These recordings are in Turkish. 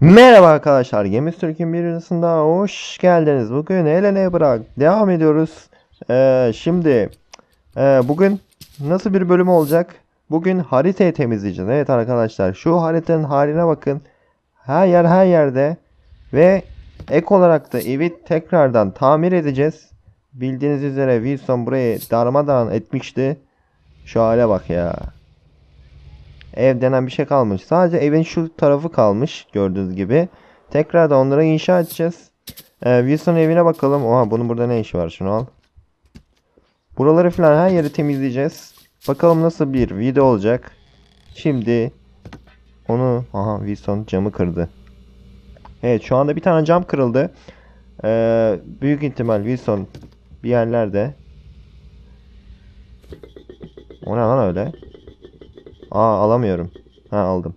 Merhaba arkadaşlar, Gemi Türk'ün bir videosunda hoş geldiniz. Bugün Elene bırak devam ediyoruz. Ee, şimdi e, bugün nasıl bir bölüm olacak? Bugün haritayı temizleyeceğiz. Evet arkadaşlar, şu haritanın haline bakın. Her yer her yerde ve ek olarak da evi tekrardan tamir edeceğiz. Bildiğiniz üzere Wilson burayı darmadağın etmişti. Şu hale bak ya. Ev denen bir şey kalmış. Sadece evin şu tarafı kalmış gördüğünüz gibi. Tekrar da onları inşa edeceğiz. Ee, Wilson evine bakalım. Oha bunun burada ne işi var şunu al. Buraları falan her yeri temizleyeceğiz. Bakalım nasıl bir video olacak. Şimdi onu aha Wilson camı kırdı. Evet şu anda bir tane cam kırıldı. Ee, büyük ihtimal Wilson bir yerlerde. O ne lan öyle? Aa alamıyorum. Ha aldım.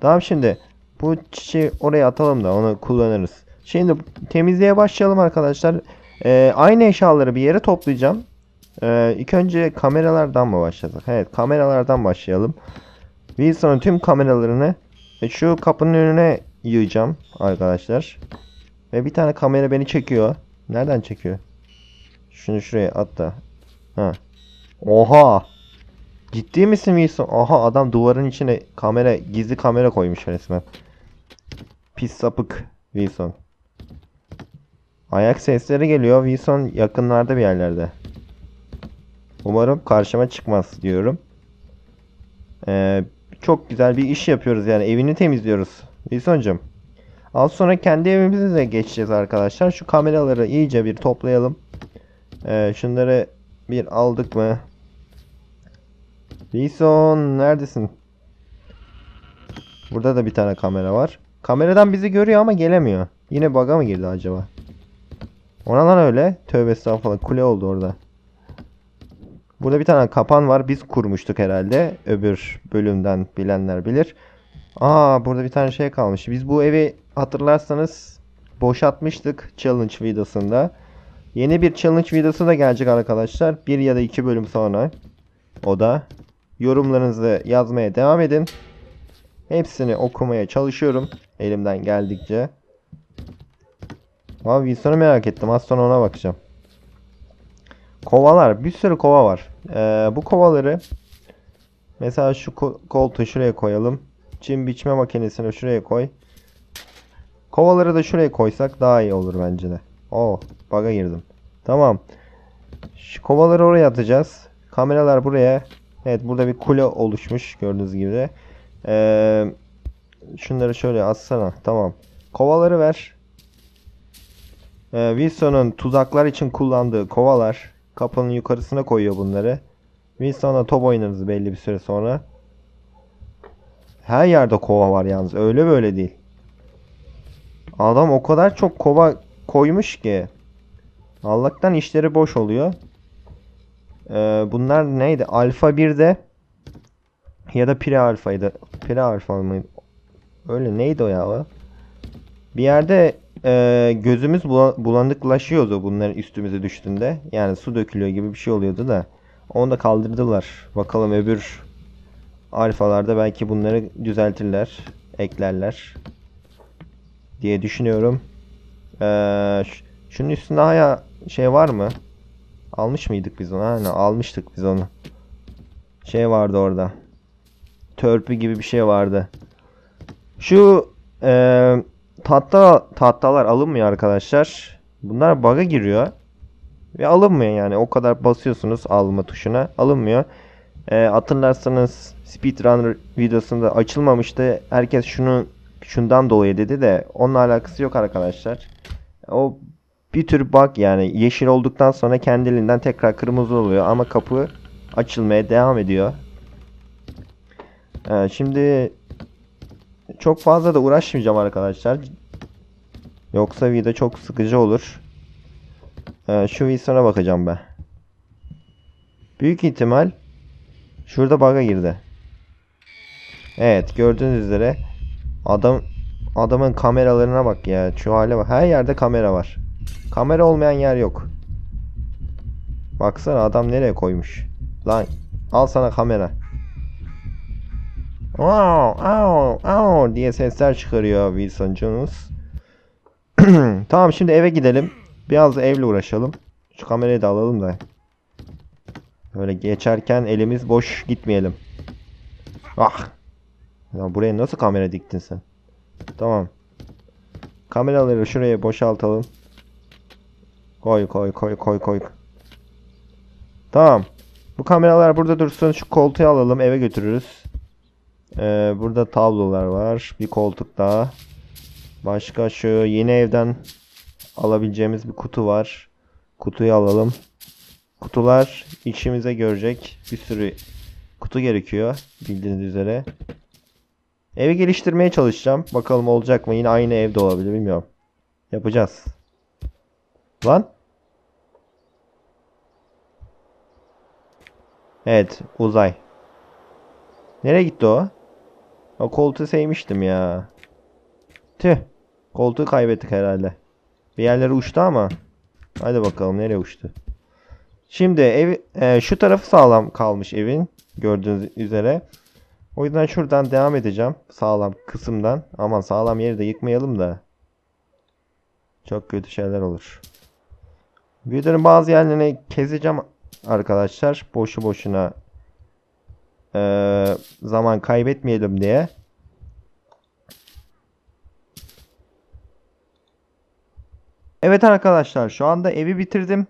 Tamam şimdi bu çiçeği oraya atalım da onu kullanırız. Şimdi temizliğe başlayalım arkadaşlar. Ee, aynı eşyaları bir yere toplayacağım. Ee, ilk önce kameralardan mı başladık? Evet kameralardan başlayalım. Wilson'un tüm kameralarını şu kapının önüne yığacağım arkadaşlar. Ve bir tane kamera beni çekiyor. Nereden çekiyor? Şunu şuraya at da. Ha. Oha! Ciddi misin Wilson? Aha adam duvarın içine kamera, gizli kamera koymuş resmen. Pis sapık Wilson. Ayak sesleri geliyor. Wilson yakınlarda bir yerlerde. Umarım karşıma çıkmaz diyorum. Ee, çok güzel bir iş yapıyoruz yani. Evini temizliyoruz. Wilson'cum. Az sonra kendi evimize de geçeceğiz arkadaşlar. Şu kameraları iyice bir toplayalım. Ee, şunları bir aldık mı? Wilson neredesin? Burada da bir tane kamera var. Kameradan bizi görüyor ama gelemiyor. Yine bug'a mı girdi acaba? Ona öyle. Tövbe estağfurullah. Kule oldu orada. Burada bir tane kapan var. Biz kurmuştuk herhalde. Öbür bölümden bilenler bilir. Aa burada bir tane şey kalmış. Biz bu evi hatırlarsanız boşaltmıştık challenge videosunda. Yeni bir challenge videosu da gelecek arkadaşlar. Bir ya da iki bölüm sonra. O da yorumlarınızı yazmaya devam edin. Hepsini okumaya çalışıyorum elimden geldikçe. Abi Wilson'u merak ettim. Az sonra ona bakacağım. Kovalar. Bir sürü kova var. Ee, bu kovaları mesela şu ko- koltuğu şuraya koyalım. Çim biçme makinesini şuraya koy. Kovaları da şuraya koysak daha iyi olur bence de. Oh, bug'a girdim. Tamam. Şu kovaları oraya atacağız. Kameralar buraya. Evet burada bir kule oluşmuş gördüğünüz gibi. Ee, şunları şöyle atsana. Tamam. Kovaları ver. Ee, Wilson'un tuzaklar için kullandığı kovalar. Kapının yukarısına koyuyor bunları. Wilson'la top oynarız belli bir süre sonra. Her yerde kova var yalnız. Öyle böyle değil. Adam o kadar çok kova koymuş ki. Allah'tan işleri boş oluyor. Ee, bunlar neydi? Alfa 1'de ya da Pre Alfa'ydı. Pre Alfa mı? Öyle neydi o ya? Bir yerde e, gözümüz bula- bulanıklaşıyordu bunların üstümüze düştüğünde. Yani su dökülüyor gibi bir şey oluyordu da. Onu da kaldırdılar. Bakalım öbür alfalarda belki bunları düzeltirler, eklerler diye düşünüyorum. Ee, şunun üstünde hala şey var mı? Almış mıydık biz onu? Aynen almıştık biz onu. Şey vardı orada. Törpü gibi bir şey vardı. Şu eee tahta tahtalar alınmıyor arkadaşlar. Bunlar bug'a giriyor. Ve alınmıyor yani. O kadar basıyorsunuz alma tuşuna. Alınmıyor. Eee hatırlarsanız speedrunner videosunda açılmamıştı. Herkes şunu şundan dolayı dedi de onunla alakası yok arkadaşlar. O bir tür bug yani yeşil olduktan sonra kendiliğinden tekrar kırmızı oluyor ama kapı açılmaya devam ediyor. Ee, şimdi çok fazla da uğraşmayacağım arkadaşlar. Yoksa video çok sıkıcı olur. Ee, şu Wilson'a bakacağım ben. Büyük ihtimal şurada bug'a girdi. Evet gördüğünüz üzere adam adamın kameralarına bak ya. Şu hale bak. Her yerde kamera var. Kamera olmayan yer yok. Baksana adam nereye koymuş. Lan al sana kamera. Wow, ow, ow diye sesler çıkarıyor Wilson Jones. tamam şimdi eve gidelim. Biraz da evle uğraşalım. Şu kamerayı da alalım da. Böyle geçerken elimiz boş gitmeyelim. Ah. Ya buraya nasıl kamera diktin sen? Tamam. Kameraları şuraya boşaltalım. Koy koy koy koy koy. Tamam. Bu kameralar burada dursun. Şu koltuğu alalım eve götürürüz. Ee, burada tablolar var. Bir koltuk daha. Başka şu yeni evden alabileceğimiz bir kutu var. Kutuyu alalım. Kutular işimize görecek. Bir sürü kutu gerekiyor bildiğiniz üzere. Evi geliştirmeye çalışacağım. Bakalım olacak mı? Yine aynı evde olabilir bilmiyorum. Yapacağız. Lan. Evet uzay. Nereye gitti o? O koltuğu sevmiştim ya. Tüh. Koltuğu kaybettik herhalde. Bir yerlere uçtu ama. Hadi bakalım nereye uçtu. Şimdi ev e, şu tarafı sağlam kalmış evin. Gördüğünüz üzere. O yüzden şuradan devam edeceğim. Sağlam kısımdan. Aman sağlam yeri de yıkmayalım da. Çok kötü şeyler olur. Videonun bazı yerlerini keseceğim arkadaşlar. Boşu boşuna eee, zaman kaybetmeyelim diye. Evet arkadaşlar şu anda evi bitirdim.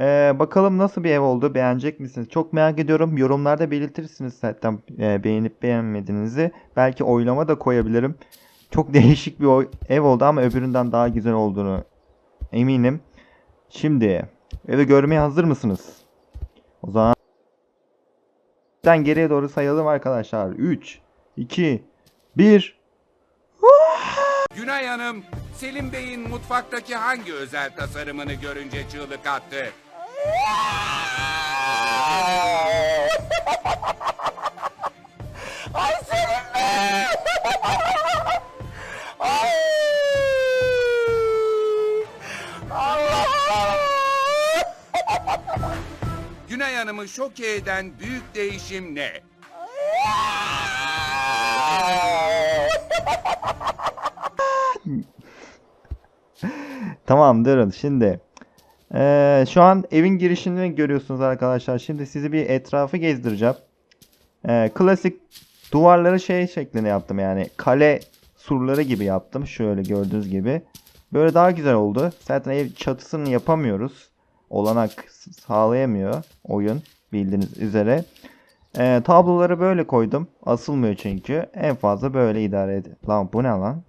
Ee, bakalım nasıl bir ev oldu beğenecek misiniz? Çok merak ediyorum. Yorumlarda belirtirsiniz zaten e, beğenip beğenmediğinizi. Belki oylama da koyabilirim. Çok değişik bir ev oldu ama öbüründen daha güzel olduğunu eminim. Şimdi evi görmeye hazır mısınız? O zaman ben geriye doğru sayalım arkadaşlar. 3, 2, 1. Günay Hanım, Selim Bey'in mutfaktaki hangi özel tasarımını görünce çığlık attı? Ay Selim Bey! Ay! Günay Hanım'ı şoke eden büyük değişim ne? Tamam durun şimdi. Ee, şu an evin girişini görüyorsunuz arkadaşlar. Şimdi sizi bir etrafı gezdireceğim. Ee, klasik duvarları şey şeklinde yaptım yani. Kale surları gibi yaptım. Şöyle gördüğünüz gibi. Böyle daha güzel oldu. Zaten ev çatısını yapamıyoruz. Olanak sağlayamıyor oyun bildiğiniz üzere. Ee, tabloları böyle koydum. Asılmıyor çünkü. En fazla böyle idare ed. Lan bu ne lan?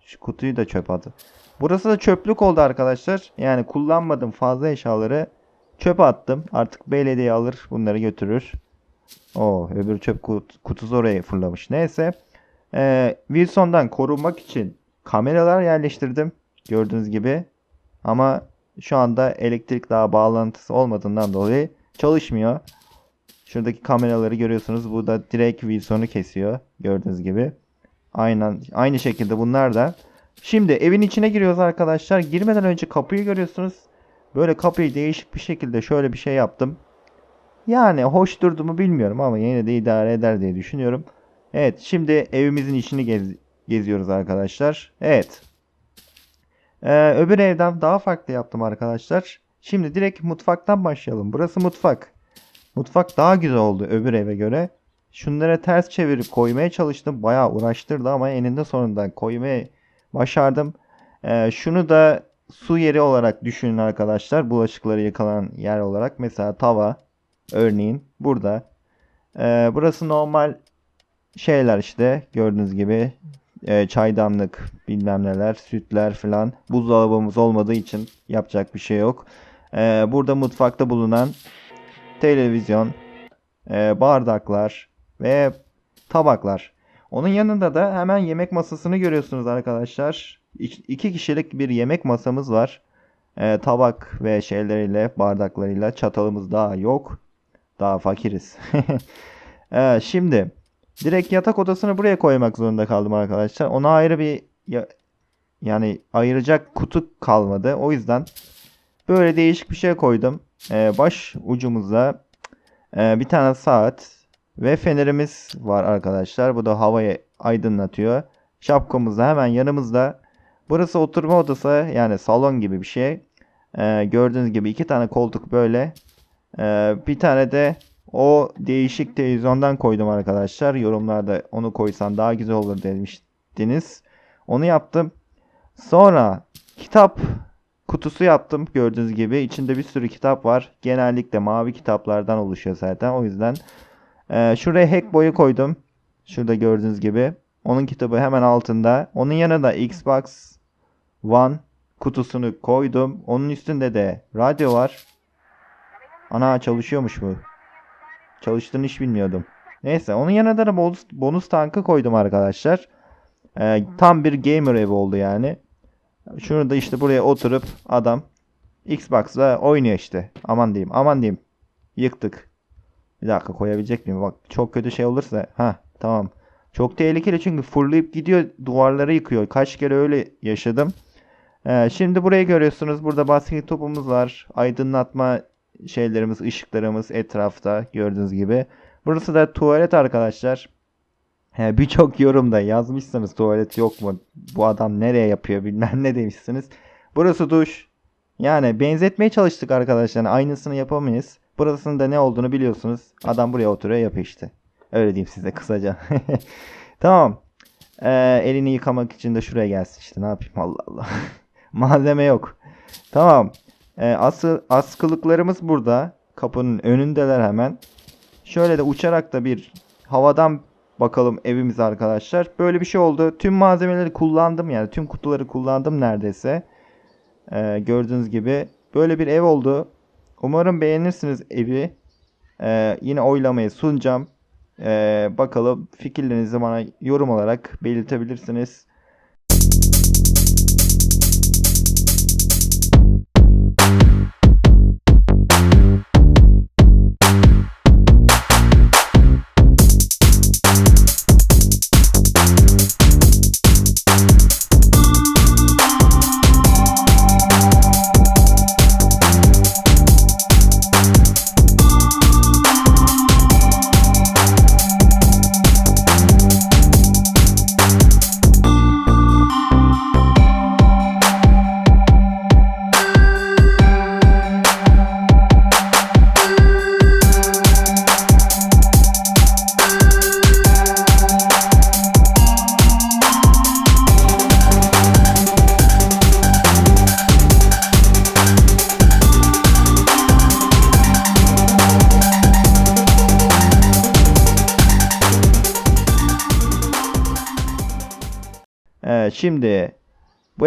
Şu kutuyu da çöp attı. Burası da çöplük oldu arkadaşlar. Yani kullanmadım fazla eşyaları çöpe attım. Artık belediye alır bunları götürür. O öbür çöp kut- kutusu oraya fırlamış. Neyse. Ee, Wilson'dan korunmak için kameralar yerleştirdim. Gördüğünüz gibi. Ama şu anda elektrik daha bağlantısı olmadığından dolayı çalışmıyor. Şuradaki kameraları görüyorsunuz. Bu da direkt Wilson'u kesiyor. Gördüğünüz gibi. Aynen aynı şekilde bunlar da. Şimdi evin içine giriyoruz arkadaşlar. Girmeden önce kapıyı görüyorsunuz. Böyle kapıyı değişik bir şekilde şöyle bir şey yaptım. Yani hoş durdu mu bilmiyorum ama yine de idare eder diye düşünüyorum. Evet şimdi evimizin içini gez- geziyoruz arkadaşlar. Evet. Ee, öbür evden daha farklı yaptım arkadaşlar. Şimdi direkt mutfaktan başlayalım. Burası mutfak. Mutfak daha güzel oldu öbür eve göre. Şunları ters çevirip koymaya çalıştım. Bayağı uğraştırdı ama eninde sonunda koymaya başardım. Ee, şunu da su yeri olarak düşünün arkadaşlar. Bulaşıkları yıkanan yer olarak. Mesela tava örneğin burada. Ee, burası normal şeyler işte gördüğünüz gibi Ee, çaydanlık bilmem neler sütler falan buzdolabımız olmadığı için yapacak bir şey yok. Ee, burada mutfakta bulunan televizyon, e, bardaklar ve tabaklar. Onun yanında da hemen yemek masasını görüyorsunuz arkadaşlar. İki kişilik bir yemek masamız var. E, tabak ve şeyleriyle, bardaklarıyla çatalımız daha yok. Daha fakiriz. E, şimdi direkt yatak odasını buraya koymak zorunda kaldım arkadaşlar. Ona ayrı bir ya- yani ayıracak kutu kalmadı. O yüzden böyle değişik bir şey koydum. E, baş ucumuzda e, bir tane saat Ve fenerimiz var arkadaşlar. Bu da havayı aydınlatıyor. Şapkamız da hemen yanımızda. Burası oturma odası yani salon gibi bir şey. Ee, gördüğünüz gibi iki tane koltuk böyle. Ee, bir tane de o değişik televizyondan koydum arkadaşlar. Yorumlarda onu koysan daha güzel olur demiştiniz. Onu yaptım. Sonra kitap kutusu yaptım gördüğünüz gibi. İçinde bir sürü kitap var. Genellikle mavi kitaplardan oluşuyor zaten. O yüzden ee, şuraya hack boyu koydum. Şurada gördüğünüz gibi. Onun kitabı hemen altında. Onun yanında Xbox One kutusunu koydum. Onun üstünde de radyo var. Ana çalışıyormuş bu. Çalıştığını hiç bilmiyordum. Neyse onun yanında da bonus, bonus tankı koydum arkadaşlar. Ee, tam bir gamer evi oldu yani. Şunu da işte buraya oturup adam Xbox'la oynuyor işte. Aman diyeyim aman diyeyim. Yıktık. Bir dakika koyabilecek miyim? Bak çok kötü şey olursa. ha tamam. Çok tehlikeli çünkü fırlayıp gidiyor duvarları yıkıyor. Kaç kere öyle yaşadım. Ee, şimdi burayı görüyorsunuz. Burada basket topumuz var. Aydınlatma şeylerimiz, ışıklarımız etrafta gördüğünüz gibi. Burası da tuvalet arkadaşlar. Birçok yorumda yazmışsınız tuvalet yok mu? Bu adam nereye yapıyor bilmem ne demişsiniz. Burası duş. Yani benzetmeye çalıştık arkadaşlar. Aynısını yapamayız. Burasının da ne olduğunu biliyorsunuz. Adam buraya oturuyor yapıyor işte. Öyle diyeyim size kısaca. tamam. Ee, elini yıkamak için de şuraya gelsin işte. Ne yapayım Allah Allah. Malzeme yok. Tamam. Ee, asıl askılıklarımız burada. Kapının önündeler hemen. Şöyle de uçarak da bir havadan bakalım evimize arkadaşlar. Böyle bir şey oldu. Tüm malzemeleri kullandım yani. Tüm kutuları kullandım neredeyse. Ee, gördüğünüz gibi. Böyle bir ev oldu. Umarım beğenirsiniz evi. Ee, yine oylamayı sunacağım. Ee, bakalım fikirlerinizi bana yorum olarak belirtebilirsiniz.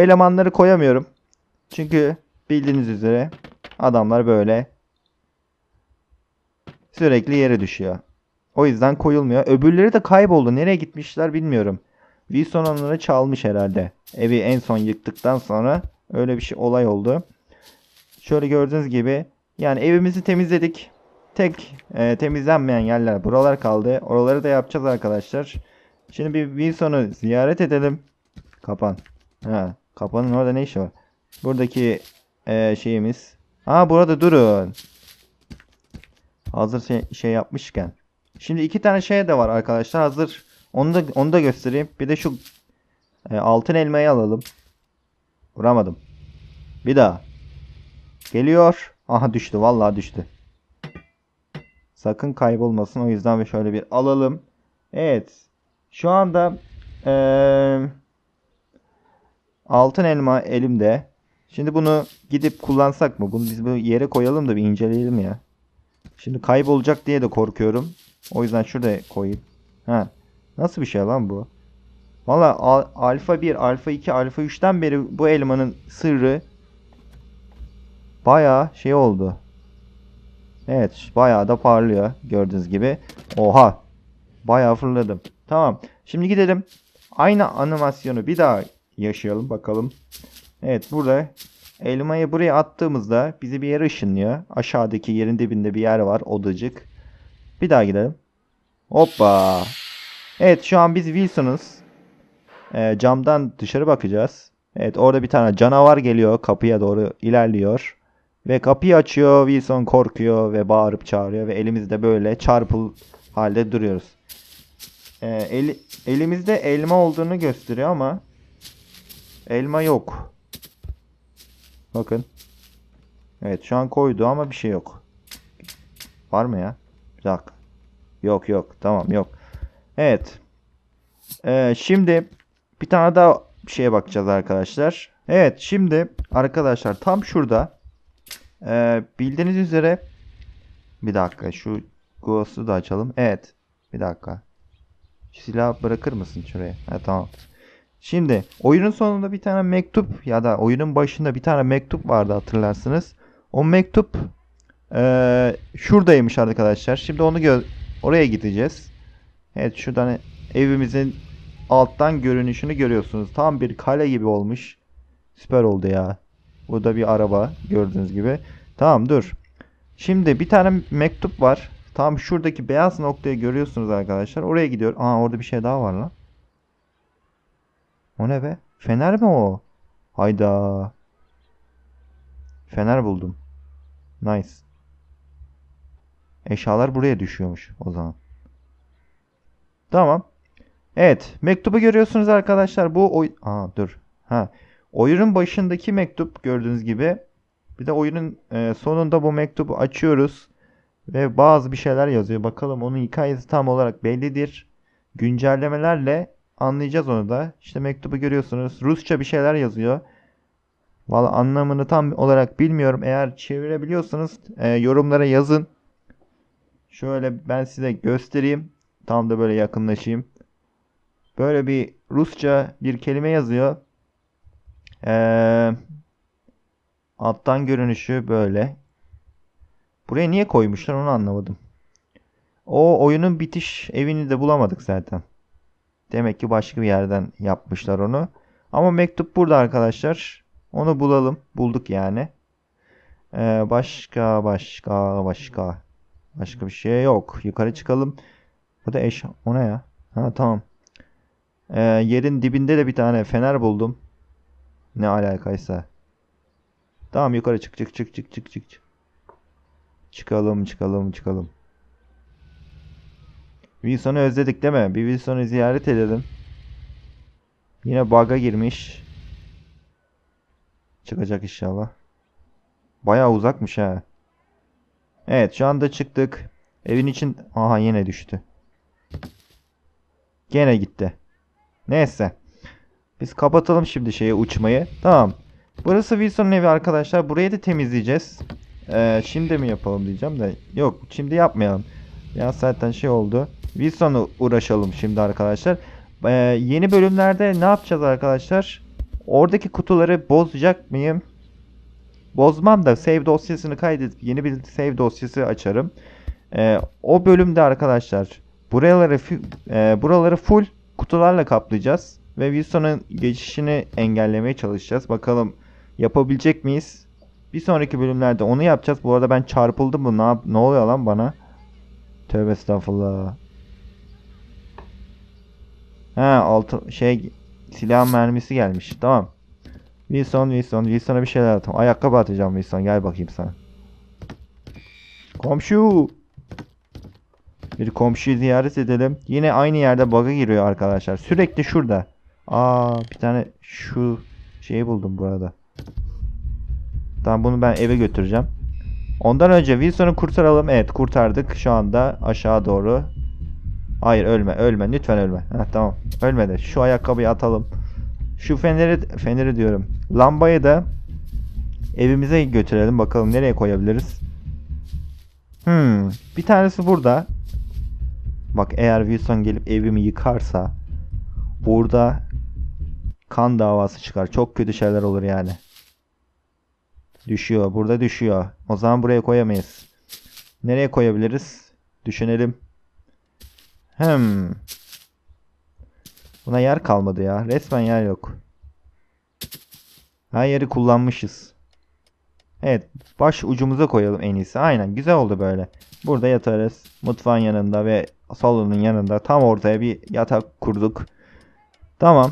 Elemanları koyamıyorum. Çünkü bildiğiniz üzere adamlar böyle sürekli yere düşüyor. O yüzden koyulmuyor. Öbürleri de kayboldu. Nereye gitmişler bilmiyorum. Wilson onları çalmış herhalde. Evi en son yıktıktan sonra öyle bir şey olay oldu. Şöyle gördüğünüz gibi yani evimizi temizledik. Tek e, temizlenmeyen yerler buralar kaldı. Oraları da yapacağız arkadaşlar. Şimdi bir Wilson'u ziyaret edelim. Kapan. Ha, kapanın orada ne işi var? Buradaki eee, şeyimiz. Ha burada durun. Hazır şey, şey yapmışken. Şimdi iki tane şey de var arkadaşlar. Hazır. Onu da onu da göstereyim. Bir de şu e, altın elmayı alalım. Vuramadım. Bir daha. Geliyor. Aha düştü. Vallahi düştü. Sakın kaybolmasın. O yüzden bir şöyle bir alalım. Evet. Şu anda eee Altın elma elimde. Şimdi bunu gidip kullansak mı? Bunu biz bu yere koyalım da bir inceleyelim ya. Şimdi kaybolacak diye de korkuyorum. O yüzden şuraya koyayım. Ha. Nasıl bir şey lan bu? Valla al- alfa 1, alfa 2, alfa 3'ten beri bu elmanın sırrı baya şey oldu. Evet baya da parlıyor gördüğünüz gibi. Oha. Baya fırladım. Tamam. Şimdi gidelim. Aynı animasyonu bir daha yaşayalım bakalım. Evet burada elmayı buraya attığımızda bizi bir yere ışınlıyor. Aşağıdaki yerin dibinde bir yer var odacık. Bir daha gidelim. Hoppa. Evet şu an biz Wilson'ız. Ee, camdan dışarı bakacağız. Evet orada bir tane canavar geliyor kapıya doğru ilerliyor. Ve kapıyı açıyor Wilson korkuyor ve bağırıp çağırıyor ve elimizde böyle çarpıl halde duruyoruz. Ee, eli- elimizde elma olduğunu gösteriyor ama elma yok. Bakın. Evet şu an koydu ama bir şey yok. Var mı ya? Bir dakika. Yok yok. Tamam yok. Evet. Ee, şimdi bir tane daha şeye bakacağız arkadaşlar. Evet şimdi arkadaşlar tam şurada ee, bildiğiniz üzere bir dakika şu Ghost'u da açalım. Evet. Bir dakika. Şu silahı bırakır mısın şuraya? Ha, tamam. Şimdi oyunun sonunda bir tane mektup ya da oyunun başında bir tane mektup vardı hatırlarsınız. O mektup eee, şuradaymış arkadaşlar. Şimdi onu oraya gideceğiz. Evet şuradan evimizin alttan görünüşünü görüyorsunuz. Tam bir kale gibi olmuş. Süper oldu ya. Bu da bir araba gördüğünüz gibi. Tamam dur. Şimdi bir tane mektup var. Tam şuradaki beyaz noktayı görüyorsunuz arkadaşlar. Oraya gidiyor. Aa orada bir şey daha var lan. O ne be? Fener mi o? Hayda. Fener buldum. Nice. Eşyalar buraya düşüyormuş o zaman. Tamam. Evet, mektubu görüyorsunuz arkadaşlar. Bu oy Aa dur. Ha. Oyunun başındaki mektup gördüğünüz gibi. Bir de oyunun e, sonunda bu mektubu açıyoruz ve bazı bir şeyler yazıyor. Bakalım onun hikayesi tam olarak bellidir. Güncellemelerle anlayacağız onu da. İşte mektubu görüyorsunuz. Rusça bir şeyler yazıyor. Valla anlamını tam olarak bilmiyorum. Eğer çevirebiliyorsanız e, yorumlara yazın. Şöyle ben size göstereyim. Tam da böyle yakınlaşayım. Böyle bir Rusça bir kelime yazıyor. Eee alttan görünüşü böyle. Buraya niye koymuşlar onu anlamadım. O oyunun bitiş evini de bulamadık zaten. Demek ki başka bir yerden yapmışlar onu. Ama mektup burada arkadaşlar. Onu bulalım. Bulduk yani. Ee, başka başka başka. Başka bir şey yok. Yukarı çıkalım. Bu da eş... O ne ya? Ha tamam. Ee, yerin dibinde de bir tane fener buldum. Ne alakaysa. Tamam yukarı çık çık çık çık çık çık. Çıkalım çıkalım çıkalım. Wilson'u özledik değil mi? Bir Wilson'u ziyaret edelim. Yine bug'a girmiş. Çıkacak inşallah. Bayağı uzakmış ha. Evet şu anda çıktık. Evin için... Aha yine düştü. Gene gitti. Neyse. Biz kapatalım şimdi şeyi uçmayı. Tamam. Burası Wilson'un evi arkadaşlar. Burayı da temizleyeceğiz. Ee, şimdi mi yapalım diyeceğim de. Yok şimdi yapmayalım. Ya zaten şey oldu. Wilson'u uğraşalım şimdi arkadaşlar. Ee, yeni bölümlerde ne yapacağız arkadaşlar? Oradaki kutuları bozacak mıyım? Bozmam da save dosyasını kaydedip yeni bir save dosyası açarım. Ee, o bölümde arkadaşlar buraları e, buraları full kutularla kaplayacağız ve Wilson'un geçişini engellemeye çalışacağız. Bakalım yapabilecek miyiz? Bir sonraki bölümlerde onu yapacağız. Bu arada ben çarpıldım mı? Ne, ne oluyor lan bana? Tövbe estağfurullah. Ha altı şey silah mermisi gelmiş. Tamam. Wilson, Wilson, Wilson'a bir şeyler atacağım. Ayakkabı atacağım Wilson. Gel bakayım sana. Komşu. Bir komşuyu ziyaret edelim. Yine aynı yerde bug'a giriyor arkadaşlar. Sürekli şurada. Aa bir tane şu şeyi buldum bu arada. Tamam bunu ben eve götüreceğim. Ondan önce Wilson'u kurtaralım. Evet kurtardık. Şu anda aşağı doğru. Hayır ölme ölme lütfen ölme. Heh, tamam ölme de şu ayakkabıyı atalım. Şu feneri feneri diyorum. Lambayı da evimize götürelim. Bakalım nereye koyabiliriz. Hmm, bir tanesi burada. Bak eğer Wilson gelip evimi yıkarsa burada kan davası çıkar. Çok kötü şeyler olur yani. Düşüyor. Burada düşüyor. O zaman buraya koyamayız. Nereye koyabiliriz? Düşünelim. Hmm. Buna yer kalmadı ya. Resmen yer yok. Her yeri kullanmışız. Evet. Baş ucumuza koyalım en iyisi. Aynen. Güzel oldu böyle. Burada yatarız. Mutfağın yanında ve salonun yanında. Tam ortaya bir yatak kurduk. Tamam.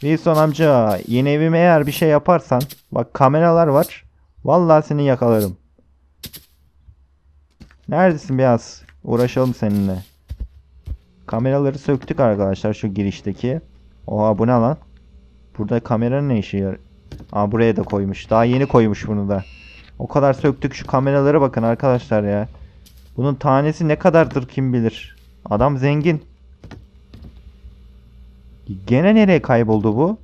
Wilson amca yeni evime eğer bir şey yaparsan. Bak kameralar var. Vallahi seni yakalarım. Neredesin Beyaz? Uğraşalım seninle. Kameraları söktük arkadaşlar şu girişteki. Oha bu ne lan? Burada kameranın ne işi var? Aa buraya da koymuş. Daha yeni koymuş bunu da. O kadar söktük şu kameralara bakın arkadaşlar ya. Bunun tanesi ne kadardır kim bilir. Adam zengin. Gene nereye kayboldu bu?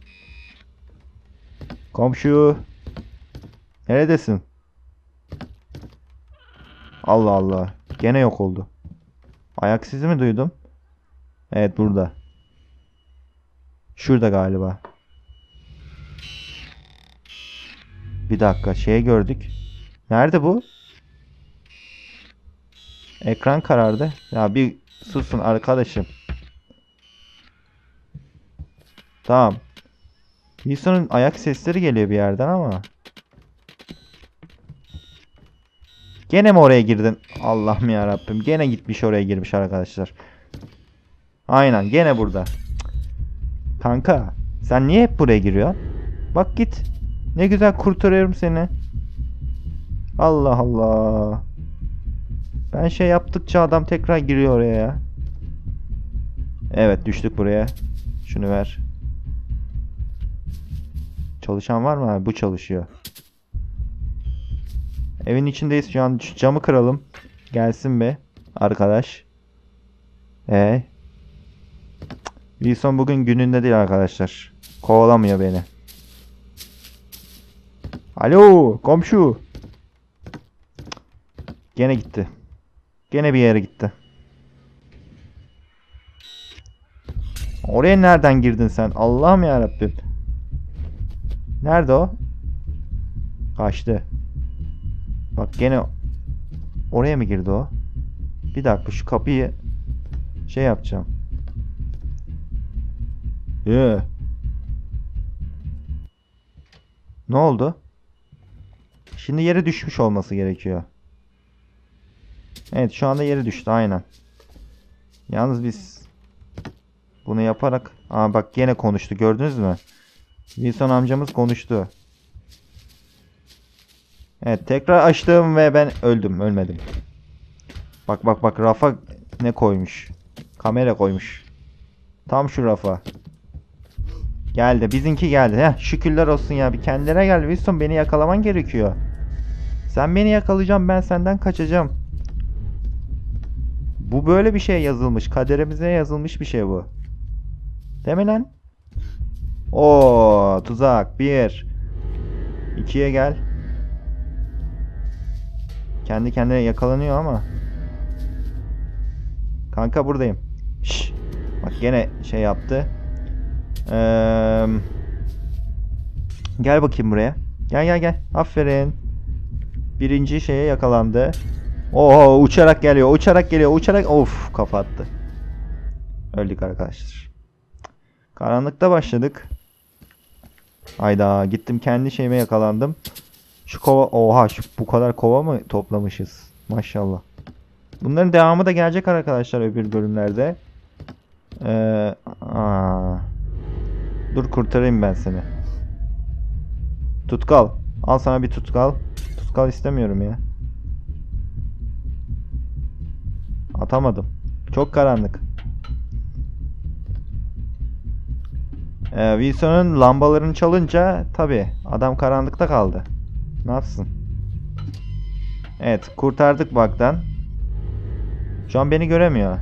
Komşu. Neredesin? Allah Allah. Gene yok oldu. Ayak sesi mi duydum? Evet burada. Şurada galiba. Bir dakika şey gördük. Nerede bu? Ekran karardı. Ya bir susun arkadaşım. Tamam. Wilson'un ayak sesleri geliyor bir yerden ama. Gene mi oraya girdin? Allah'ım ya Rabbim. Gene gitmiş oraya girmiş arkadaşlar. Aynen gene burada. Kanka sen niye hep buraya giriyorsun? Bak git. Ne güzel kurtarıyorum seni. Allah Allah. Ben şey yaptıkça adam tekrar giriyor oraya ya. Evet düştük buraya. Şunu ver. Çalışan var mı abi? Bu çalışıyor. Evin içindeyiz şu an. Şu camı kıralım. Gelsin be arkadaş. Ee. Wilson bugün gününde değil arkadaşlar. Kovalamıyor beni. Alo komşu. Gene gitti. Gene bir yere gitti. Oraya nereden girdin sen? Allah'ım ya Rabbim. Nerede o? Kaçtı. Bak gene oraya mı girdi o? Bir dakika şu kapıyı şey yapacağım. Ee. Ne oldu? Şimdi yere düşmüş olması gerekiyor. Evet şu anda yere düştü aynen. Yalnız biz bunu yaparak Aa bak gene konuştu gördünüz mü? Wilson amcamız konuştu. Evet tekrar açtım ve ben öldüm ölmedim. Bak bak bak rafa ne koymuş? Kamera koymuş. Tam şu rafa. Geldi bizimki geldi. Heh, şükürler olsun ya bir kendine gel Wilson beni yakalaman gerekiyor. Sen beni yakalayacaksın ben senden kaçacağım. Bu böyle bir şey yazılmış. Kaderimize yazılmış bir şey bu. Değil mi lan? Oo tuzak. Bir. İkiye gel. Kendi kendine yakalanıyor ama. Kanka buradayım. Şş. Bak gene şey yaptı. Eee, gel bakayım buraya. Gel gel gel. Aferin. Birinci şeye yakalandı. Oo uçarak geliyor. Uçarak geliyor. Uçarak of kafa attı. Öldük arkadaşlar. Karanlıkta başladık. Hayda gittim kendi şeyime yakalandım. Şu kova oha şu bu kadar kova mı toplamışız? Maşallah. Bunların devamı da gelecek arkadaşlar öbür bölümlerde. Ee, aa. Dur kurtarayım ben seni. Tutkal. Al sana bir tutkal. Tutkal istemiyorum ya. Atamadım. Çok karanlık. Ee, Wilson'un lambalarını çalınca tabi adam karanlıkta kaldı. Ne yapsın? Evet kurtardık bug'dan. Şu an beni göremiyor.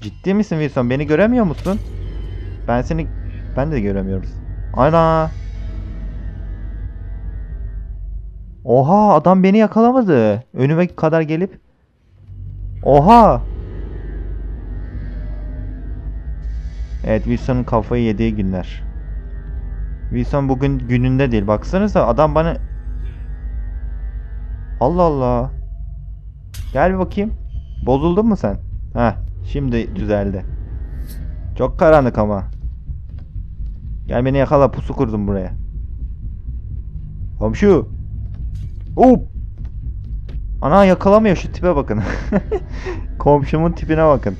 Ciddi misin Wilson? Beni göremiyor musun? Ben seni ben de göremiyorum. Ana. Oha adam beni yakalamadı. Önüme kadar gelip Oha. Evet Wilson'un kafayı yediği günler. Wilson bugün gününde değil. Baksanıza adam bana Allah Allah. Gel bir bakayım. Bozuldun mu sen? Heh, şimdi düzeldi. Çok karanlık ama. Gel beni yakala pusu kurdum buraya. Komşu. Hop. Ana yakalamıyor şu tipe bakın. Komşumun tipine bakın.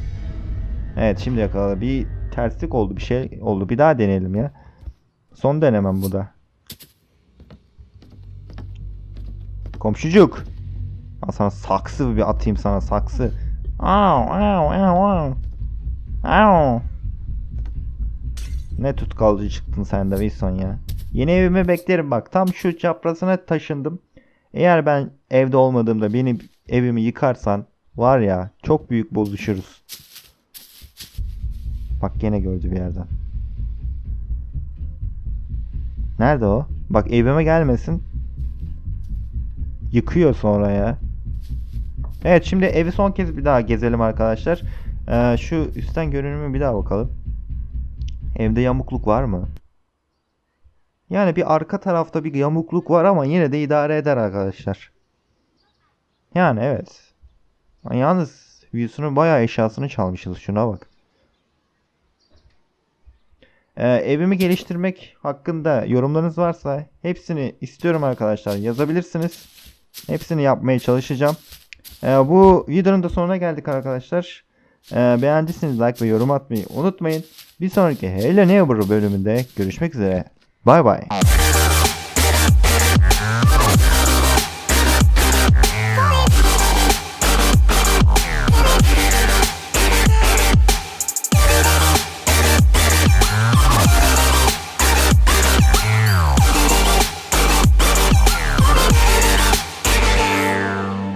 Evet şimdi yakaladı. Bir terslik oldu bir şey oldu. Bir daha deneyelim ya. Son denemem bu da. Komşucuk. Al sana saksı bir atayım sana saksı. Au, au, au, au. Au. Ne tutkalcı çıktın sen de Wilson ya. Yeni evimi beklerim bak. Tam şu çaprazına taşındım. Eğer ben evde olmadığımda benim evimi yıkarsan var ya çok büyük bozuşuruz. Bak gene gördü bir yerden. Nerede o? Bak evime gelmesin. Yıkıyor sonra ya. Evet şimdi evi son kez bir daha gezelim arkadaşlar. Ee, şu üstten görünümü bir daha bakalım. Evde yamukluk var mı? Yani bir arka tarafta bir yamukluk var ama yine de idare eder arkadaşlar. Yani evet. Yalnız Wilson'un bayağı eşyasını çalmışız. Şuna bak. Ee, evimi geliştirmek hakkında yorumlarınız varsa hepsini istiyorum arkadaşlar. Yazabilirsiniz. Hepsini yapmaya çalışacağım. Ee, bu videonun da sonuna geldik arkadaşlar. Ee, beğendiyseniz like ve yorum atmayı unutmayın. Bir sonraki Hello Neighbor bölümünde görüşmek üzere. Bay bay.